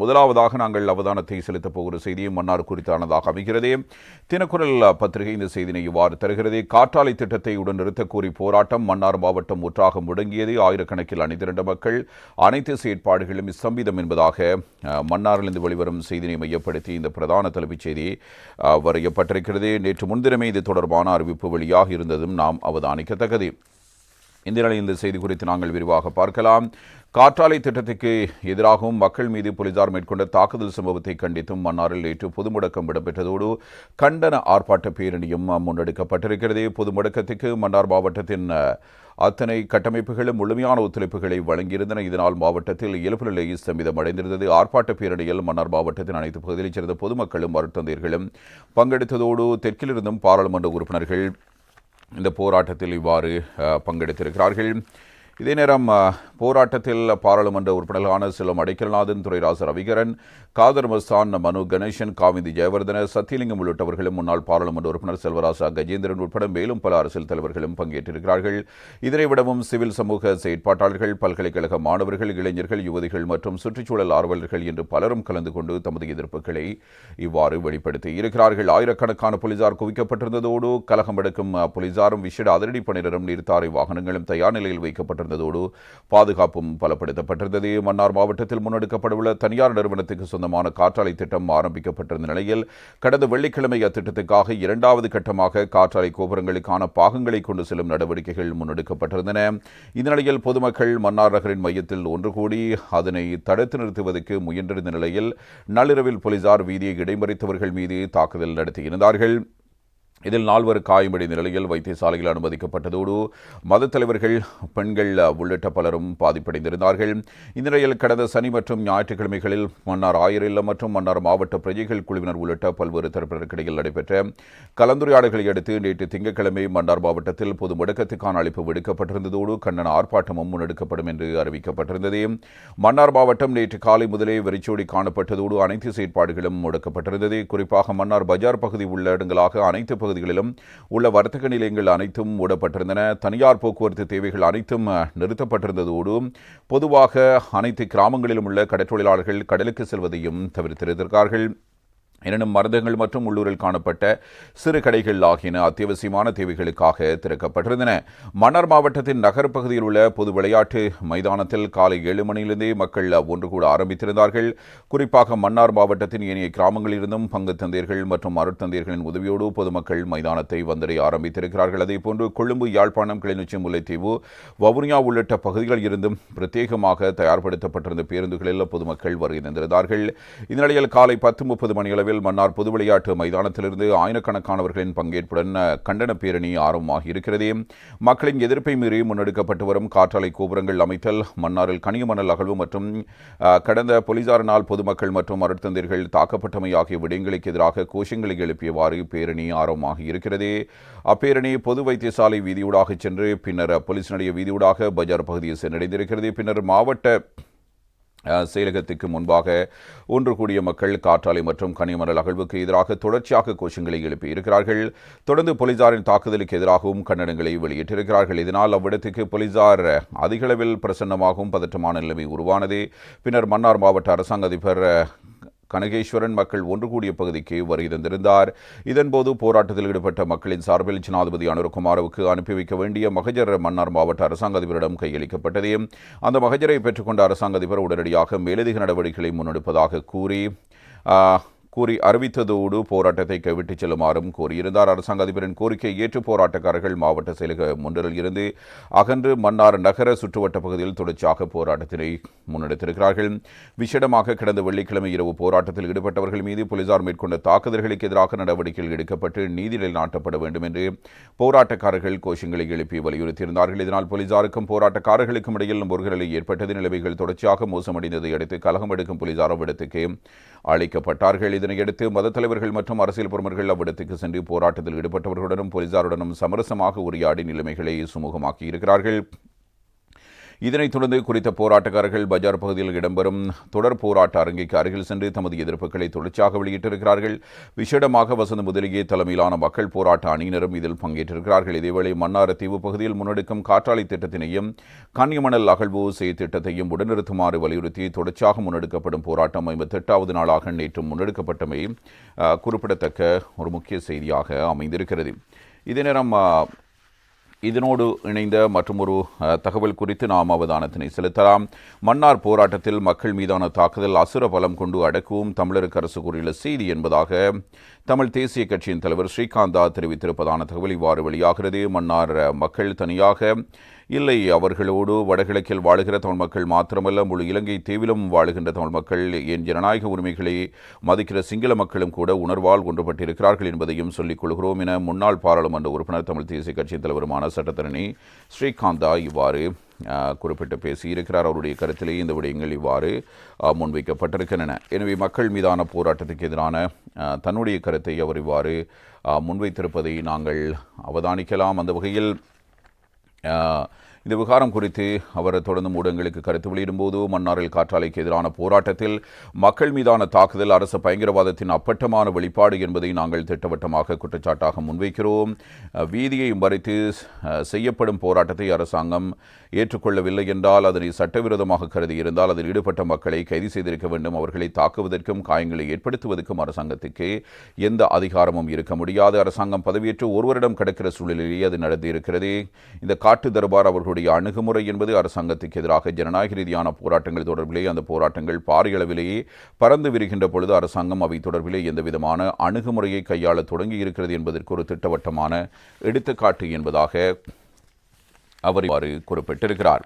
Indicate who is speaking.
Speaker 1: முதலாவதாக நாங்கள் அவதானத்தை செலுத்தப் போகிற செய்தியும் மன்னார் குறித்தானதாக அமைகிறது. தினக்குரல் பத்திரிகை இந்த செய்தினை இவ்வாறு தருகிறது. காற்றாலை திட்டத்தை உடன் நிறுத்தக் கோரி போராட்டம் மன்னார் மாவட்டம் முற்றாக முடங்கியது. ஆயிரக்கணக்கில் அணிதிரண்ட மக்கள் அனைத்து செயற்பாடுகளும் ஸ்தம்பிதம் என்பதாக மன்னாரிலிருந்து வெளிவரும் செய்தினை மையப்படுத்தி இந்த பிரதான தலைப்புச் செய்தி வரையப்பட்டிருக்கிறது. நேற்று முன்தினமே இது தொடர்பான அறிவிப்பு வெளியாக இருந்ததும் நாம் அவதானிக்கத்தக்கது. இந்த நிலையில் இந்த செய்தி குறித்து நாங்கள் விரிவாக பார்க்கலாம். காற்றாலை திட்டத்துக்கு எதிராகவும் மக்கள் மீது போலீசார் மேற்கொண்ட தாக்குதல் சம்பவத்தை கண்டித்தும் மன்னாரில் நேற்று பொது முடக்கம் இடம்பெற்றதோடு கண்டன ஆர்ப்பாட்ட பேரணியும் முன்னெடுக்கப்பட்டிருக்கிறது. பொது முடக்கத்துக்கு மன்னார் மாவட்டத்தின் அத்தனை கட்டமைப்புகளும் முழுமையான ஒத்துழைப்புகளை வழங்கியிருந்தன. இதனால் மாவட்டத்தில் இயல்பு நிலை ஸ்தம்பிதம் அடைந்திருந்தது. ஆர்ப்பாட்ட பேரணியில் மன்னார் மாவட்டத்தின் அனைத்து பகுதிகளைச் சேர்ந்த பொதுமக்களும் மருத்துவர்களும் பங்கெடுத்ததோடு தெற்கிலிருந்தும் பாராளுமன்ற உறுப்பினர்கள் இந்த போராட்டத்தில் இவ்வாறு பங்கெடுத்திருக்கிறார்கள். இதே நேரம் போராட்டத்தில் பாராளுமன்ற உறுப்பினர்களான செல்வம் அடைக்கல்நாதன் துரைராச ரவிகரன் காதர் மஸ்தான் மனு கணேசன் காவிந்தி ஜெயவர்தன சத்தியலிங்கம் உள்ளிட்டவர்களும் முன்னாள் பாராளுமன்ற உறுப்பினர் செல்வராசா கஜேந்திரன் உட்பட மேலும் பல அரசியல் தலைவர்களும் பங்கேற்றிருக்கிறார்கள். இதனை விடவும் சிவில் சமூக செயற்பாட்டாளர்கள் பல்கலைக்கழக மாணவர்கள் இளைஞர்கள் யுவதிகள் மற்றும் சுற்றுச்சூழல் ஆர்வலர்கள் என்று பலரும் கலந்து கொண்டு தமது எதிர்ப்புகளை இவ்வாறு வெளிப்படுத்தி இருக்கிறார்கள். ஆயிரக்கணக்கான போலீசார் குவிக்கப்பட்டிருந்ததோடு கலகம் எடுக்கும் போலீசாரும் விசேட அதிரடி பணியினரும் நீர்த்தாரை வாகனங்களும் தயார் நிலையில் வைக்கப்பட்டிருந்ததோடு பாதுகாப்பும் பலப்படுத்தப்பட்டிருந்தது. மன்னார் மாவட்டத்தில் முன்னெடுக்கப்படவுள்ள தனியார் நிறுவனத்துக்கு சொந்தமான காற்றாலை திட்டம் ஆரம்பிக்கப்பட்டிருந்த நிலையில் கடந்த வெள்ளிக்கிழமை அத்திட்டத்துக்காக இரண்டாவது கட்டமாக காற்றாலை கோபுரங்களுக்கான பாகங்களை கொண்டு செல்லும் நடவடிக்கைகள் முன்னெடுக்கப்பட்டிருந்தன. இந்த நிலையில் பொதுமக்கள் மன்னார் நகரின் மையத்தில் ஒன்று கூடி அதனை தடுத்து நிறுத்துவதற்கு முயன்றிருந்த நிலையில் நள்ளிரவில் போலீசார் வீதியை இடைமறித்தவர்கள் மீது தாக்குதல் நடத்தியிருந்தார்கள். இதில் நால்வர் காயமடைந்த நிலையில் வைத்தியசாலையில் அனுமதிக்கப்பட்டதோடு மதத் தலைவர்கள் பெண்கள் உள்ளிட்ட பலரும் பாதிப்படைந்திருந்தார்கள். இந்நிலையில் கடந்த சனி மற்றும் ஞாயிற்றுக்கிழமைகளில் மன்னார் ஆயர் இல்லம் மற்றும் மன்னார் மாவட்ட பிரஜைகள் குழுவினர் உள்ளிட்ட பல்வேறு தரப்பினருக்கிடையில் நடைபெற்ற கலந்துரையாடல்களை அடுத்து நேற்று திங்கட்கிழமை மன்னார் மாவட்டத்தில் பொது முடக்கத்துக்கான அழைப்பு விடுக்கப்பட்டிருந்ததோடு கண்டன ஆர்ப்பாட்டமும் முன்னெடுக்கப்படும் என்று அறிவிக்கப்பட்டிருந்தது. மன்னார் மாவட்டம் நேற்று காலை முதலே வெறிச்சோடி காணப்பட்டதோடு அனைத்து செயற்பாடுகளும் முடக்கப்பட்டிருந்தது. குறிப்பாக மன்னார் பஜார் பகுதி உள்ளடங்களாக அனைத்து பகுதிகளிலும் உள்ள வர்த்தக நிலையங்கள் அனைத்தும் மூடப்பட்டிருந்தன. தனியார் போக்குவரத்து தேவைகள் அனைத்தும் நிறுத்தப்பட்டிருந்ததோடு பொதுவாக அனைத்து கிராமங்களிலும் உள்ள கடற்றொழிலாளர்கள் கடலுக்கு செல்வதையும் தவிர்த்திருந்திருக்கிறார்கள் எனினும் மருந்தங்கள் மற்றும் உள்ளூரில் காணப்பட்ட சிறு கடைகள் ஆகியன அத்தியாவசியமான தேவைகளுக்காக திறக்கப்பட்டிருந்தன. மன்னார் மாவட்டத்தின் நகர் பகுதியில் உள்ள பொது விளையாட்டு மைதானத்தில் காலை ஏழு மணியிலிருந்தே மக்கள் ஒன்று கூட ஆரம்பித்திருந்தார்கள். குறிப்பாக மன்னார் மாவட்டத்தின் ஏனைய கிராமங்களிலிருந்தும் பங்கு தந்தையர்கள் மற்றும் அருட்தந்தையர்களின் உதவியோடு பொதுமக்கள் மைதானத்தை வந்தடைய ஆரம்பித்திருக்கிறார்கள். அதேபோன்று கொழும்பு யாழ்ப்பாணம் கிளிநொச்சி முல்லைத்தீவு வவுனியா உள்ளிட்ட பகுதிகளில் இருந்தும் பிரத்யேகமாக தயார்படுத்தப்பட்டிருந்த பேருந்துகளில் பொதுமக்கள் வருகை தந்திருந்தார்கள். இந்நிலையில் காலை பத்து முப்பது மணியளவில் மன்னார் பொது விளையாட்டு மைதானத்திலிருந்து ஆயிரக்கணக்கானவர்களின் பங்கேற்புடன் கண்டன பேரணி ஆரம்பமாகி இருக்கிறது. மக்களின் எதிர்ப்பை மீறி முன்னெடுக்கப்பட்டு வரும் காற்றாலை கோபுரங்கள் அமைத்தல் மன்னாரில் கனியமணல் அகழ்வு மற்றும் கடந்த போலீசாரினால் பொதுமக்கள் மற்றும் அருட்தந்தர்கள் தாக்கப்பட்டமை ஆகிய விடயங்களுக்கு எதிராக கோஷங்களை எழுப்பியவாறு பேரணி ஆரம்பமாகி இருக்கிறது. அப்பேரணி பொது வைத்தியசாலை வீதியூடாக சென்று பின்னர் போலீஸ் நிலைய வீதியூடாக பஜார் பகுதியை சென்றடைந்திருக்கிறது. பின்னர் மாவட்ட செயலகத்துக்கு முன்பாக ஒன்று கூடிய மக்கள் காற்றாலை மற்றும் கனிமணல் அகழ்வுக்கு எதிராக தொடர்ச்சியாக கோஷங்களை எழுப்பியிருக்கிறார்கள். தொடர்ந்து போலீசாரின் தாக்குதலுக்கு எதிராகவும் கண்டனங்களை வெளியிட்டிருக்கிறார்கள். இதனால் அவ்விடத்துக்கு போலீசார் அதிகளவில் பிரசன்னமாகவும் பதற்றமான நிலைமை உருவானது. பின்னர் மன்னார் மாவட்ட அரசாங்க அதிபர் கனகேஸ்வரன் மக்கள் ஒன்று கூடிய பகுதிக்கு வருகை தந்திருந்தார். இதன்போது போராட்டத்தில் ஈடுபட்ட மக்களின் சார்பில் ஜனாதிபதி அனுரகுமாரவுக்கு அனுப்பி வைக்க வேண்டிய மகஜர் மன்னார் மாவட்ட அரசாங்க அதிபரிடம் கையளிக்கப்பட்டது. அந்த மகஜரை பெற்றுக்கொண்ட அரசாங்க அதிபர் உடனடியாக மேலதிக நடவடிக்கைகளை முன்னெடுப்பதாக கூறி கூறி அறிவித்ததோடு போராட்டத்தை கைவிட்டுச் செல்லுமாறும் கூறியிருந்தார் அரசாங்க அதிபரின் கோரிக்கையை ஏற்று போராட்டக்காரர்கள் மாவட்ட செயலக முன்னரில் இருந்து அகன்று மன்னார் நகர சுற்றுவட்ட பகுதியில் தொடர்ச்சியாக போராட்டத்தினை முன்னெடுத்திருக்கிறார்கள். விஷேடமாக கடந்த வெள்ளிக்கிழமை இரவு போராட்டத்தில் ஈடுபட்டவர்கள் மீது போலீசார் மேற்கொண்ட தாக்குதல்களுக்கு எதிராக நடவடிக்கைகள் எடுக்கப்பட்டு நீதி நிலைநாட்டப்பட வேண்டும் என்று போராட்டக்காரர்கள் கோஷங்களை எழுப்பி வலியுறுத்தியிருந்தார்கள். இதனால் போலீசாருக்கும் போராட்டக்காரர்களுக்கும் இடையில் முருகநிலை ஏற்பட்டது நிலைமைகள் தொடர்ச்சியாக மோசமடைந்ததை அடுத்து கலகம் எடுக்கும் போலீசார் அவ்விடத்துக்கு அழைக்கப்பட்டார்கள். இதனையடுத்து மத தலைவர்கள் மற்றும் அரசியல் பிரமுகர்கள் அவ்விடத்துக்கு சென்று போராட்டத்தில் ஈடுபட்டவர்களுடனும் போலீசாருடனும் சமரசமாக உரையாடி நிலைமைகளை சுமூகமாக்கியிருக்கிறார்கள். இதனைத் தொடர்ந்து குறித்த போராட்டக்காரர்கள் பஜார் பகுதியில் இடம்பெறும் தொடர் போராட்ட அரங்கிற்கு அருகில் சென்று தமது எதிர்ப்புகளை தொடர்ச்சியாக வெளியிட்டிருக்கிறார்கள். விசேடமாக வசந்த முதலியே தலைமையிலான மக்கள் போராட்ட அணியினரும் இதில் பங்கேற்றிருக்கிறார்கள். இதேவேளை மன்னார் தீவு பகுதியில் முன்னெடுக்கும் காற்றாலை திட்டத்தினையும் கன்னிமணல் அகழ்வு செய்ய திட்டத்தையும் உடனிறுத்துமாறு வலியுறுத்தி தொடர்ச்சியாக முன்னெடுக்கப்படும் போராட்டம் ஐம்பத்தெட்டாவது நாளாக நேற்று முன்னெடுக்கப்பட்டமை குறிப்பிடத்தக்க ஒரு முக்கிய செய்தியாக அமைந்திருக்கிறது. இதே நேரம் இதனோடு இணைந்த மற்றொரு தகவல் குறித்து நாம் அவதானத்தினை செலுத்தலாம். மன்னார் போராட்டத்தில் மக்கள் மீதான தாக்குதல் அசுர பலம் கொண்டு அடக்கவும் தமிழருக்கு அரசு கூறியுள்ள செய்தி என்பதாக தமிழ் தேசிய கட்சியின் தலைவர் ஸ்ரீகாந்தா தெரிவித்திருப்பதான தகவல் இவ்வாறு வெளியாகிறது. மன்னார் மக்கள் தனியாக இல்லை அவர்களோடு வடகிழக்கில் வாழுகிற தமிழ் மக்கள் மாத்திரமல்ல முழு இலங்கை தீவிலும் வாழுகின்ற தமிழ் மக்கள் என் ஜனநாயக உரிமைகளை மதிக்கிற சிங்கள மக்களும் கூட உணர்வால் ஒன்றுபட்டிருக்கிறார்கள் என்பதையும் சொல்லிக் கொள்கிறோம் என முன்னாள் பாராளுமன்ற உறுப்பினர் தமிழ் தேசிய கட்சியின் தலைவருமான சட்டத்தரணி ஸ்ரீகாந்தா இவ்வாறு குறிப்பிட்டு பேசியிருக்கிறார். அவருடைய கருத்திலே இந்த விடயங்கள் இவ்வாறு முன்வைக்கப்பட்டிருக்கின்றன. எனவே மக்கள் மீதான போராட்டத்துக்கு எதிரான தன்னுடைய கருத்தை அவர் இவ்வாறு முன்வைத்திருப்பதை நாங்கள் அவதானிக்கலாம். அந்த வகையில் 然 இந்த விவகாரம் குறித்து அவர் தொடர்ந்து ஊடகங்களுக்கு கருத்து வெளியிடும்போது மன்னாரில் காற்றாலைக்கு எதிரான போராட்டத்தில் மக்கள் மீதான தாக்குதல் அரசு பயங்கரவாதத்தின் அப்பட்டமான வெளிப்பாடு என்பதை நாங்கள் திட்டவட்டமாக குற்றச்சாட்டாக முன்வைக்கிறோம். வீதியை மறைத்து செய்யப்படும் போராட்டத்தை அரசாங்கம் ஏற்றுக்கொள்ளவில்லை என்றால் அதனை சட்டவிரோதமாக கருதி இருந்தால் அதில் ஈடுபட்ட மக்களை கைது செய்திருக்க வேண்டும். அவர்களை தாக்குவதற்கும் காயங்களை ஏற்படுத்துவதற்கும் அரசாங்கத்துக்கு எந்த அதிகாரமும் இருக்க முடியாது. அரசாங்கம் பதவியேற்று ஒருவரிடம் கிடக்கிற சூழலிலேயே அது நடந்திருக்கிறது. இந்த காட்டு தர்பார் அவர்கள் அவர்களுடைய அணுகுமுறை என்பது அரசாங்கத்துக்கு எதிராக ஜனநாயக ரீதியான போராட்டங்கள் தொடர்பிலே அந்த போராட்டங்கள் பாரிய அளவிலேயே பறந்து விரிகின்ற பொழுது அரசாங்கம் அவை தொடர்பிலே எந்த விதமான அணுகுமுறையை கையாள தொடங்கி இருக்கிறது என்பதற்கு ஒரு திட்டவட்டமான எடுத்துக்காட்டு என்பதாக அவர் இவ்வாறு குறிப்பிட்டிருக்கிறார்.